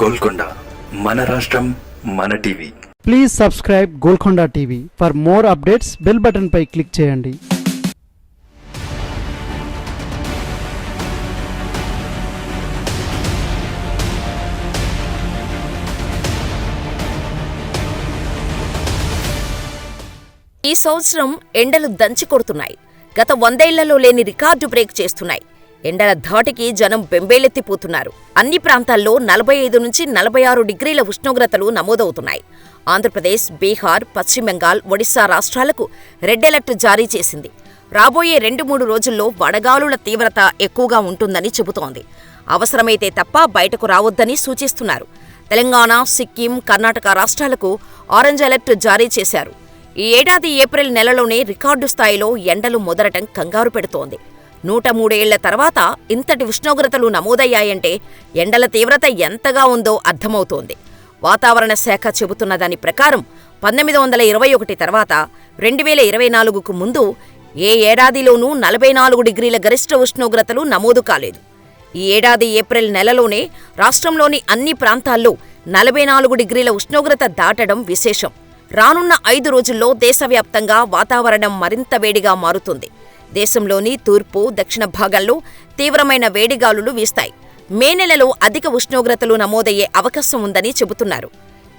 గోల్కొండ మన రాష్ట్రం మన TV. Please subscribe Golconda TV for more updates bell button pi click చేయండి. ఈ సంవత్సరం ఎండలు దంచి కొడుతున్నాయి. గత వందేళ్ళలో లేని రికార్డు బ్రేక్ చేస్తున్నాయి. ఎండల ధాటికి జనం బెంబేలెత్తిపోతున్నారు. అన్ని ప్రాంతాల్లో నలభై ఐదు నుంచి నలభై ఆరు డిగ్రీల ఉష్ణోగ్రతలు నమోదవుతున్నాయి. ఆంధ్రప్రదేశ్ బీహార్ పశ్చిమ బెంగాల్ ఒడిశా రాష్ట్రాలకు రెడ్ అలర్ట్ జారీ చేసింది. రాబోయే రెండు మూడు రోజుల్లో వడగాలుల తీవ్రత ఎక్కువగా ఉంటుందని చెబుతోంది. అవసరమైతే తప్ప బయటకు రావద్దని సూచిస్తున్నారు. తెలంగాణ సిక్కిం కర్ణాటక రాష్ట్రాలకు ఆరెంజ్ అలర్ట్ జారీ చేశారు. ఈ ఏడాది ఏప్రిల్ నెలలోనే రికార్డు స్థాయిలో ఎండలు మొదలటం కంగారు పెడుతోంది. నూట మూడేళ్ళ తర్వాత ఇంతటి ఉష్ణోగ్రతలు నమోదయ్యాయంటే ఎండల తీవ్రత ఎంతగా ఉందో అర్థమవుతోంది. వాతావరణ శాఖ చెబుతున్న దాని ప్రకారం పంతొమ్మిది వందల ఇరవై ఒకటి తర్వాత రెండు వేల ఇరవై నాలుగుకు ముందు ఏ ఏడాదిలోనూ నలభై నాలుగు డిగ్రీల గరిష్ట ఉష్ణోగ్రతలు నమోదు కాలేదు. ఈ ఏడాది ఏప్రిల్ నెలలోనే రాష్ట్రంలోని అన్ని ప్రాంతాల్లో నలభై నాలుగు డిగ్రీల ఉష్ణోగ్రత దాటడం విశేషం. రానున్న ఐదు రోజుల్లో దేశవ్యాప్తంగా వాతావరణం మరింత వేడిగా మారుతుంది. దేశంలోని తూర్పు దక్షిణ భాగాల్లో తీవ్రమైన వేడిగాలులు వీస్తాయి. మే నెలలో అధిక ఉష్ణోగ్రతలు నమోదయ్యే అవకాశం ఉందని చెబుతున్నారు.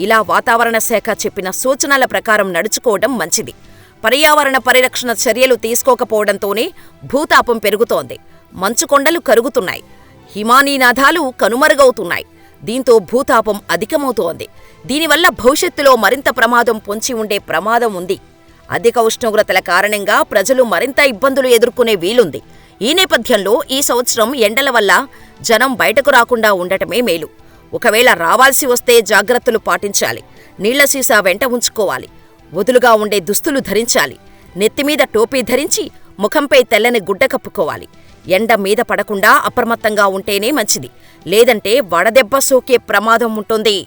ఇలా వాతావరణ శాఖ చెప్పిన సూచనల ప్రకారం నడుచుకోవడం మంచిది. పర్యావరణ పరిరక్షణ చర్యలు తీసుకోకపోవడంతోనే భూతాపం పెరుగుతోంది. మంచుకొండలు కరుగుతున్నాయి. హిమానీనాథాలు కనుమరుగవుతున్నాయి. దీంతో భూతాపం అధికమవుతోంది. దీనివల్ల భవిష్యత్తులో మరింత ప్రమాదం పొంచి ఉండే ప్రమాదం ఉంది. అధిక ఉష్ణోగ్రతల కారణంగా ప్రజలు మరింత ఇబ్బందులు ఎదుర్కొనే వీలుంది. ఈ నేపథ్యంలో ఈ సంవత్సరం ఎండల వల్ల జనం బయటకు రాకుండా ఉండటమే మేలు. ఒకవేళ రావాల్సి వస్తే జాగ్రత్తలు పాటించాలి. నీళ్ళ సీసా వెంట ఉంచుకోవాలి. వదులుగా ఉండే దుస్తులు ధరించాలి. నెత్తిమీద టోపీ ధరించి ముఖంపై తెల్లని గుడ్డ కప్పుకోవాలి. ఎండ మీద పడకుండా అప్రమత్తంగా ఉంటేనే మంచిది. లేదంటే వడదెబ్బ సోకే ప్రమాదం ఉంటుంది.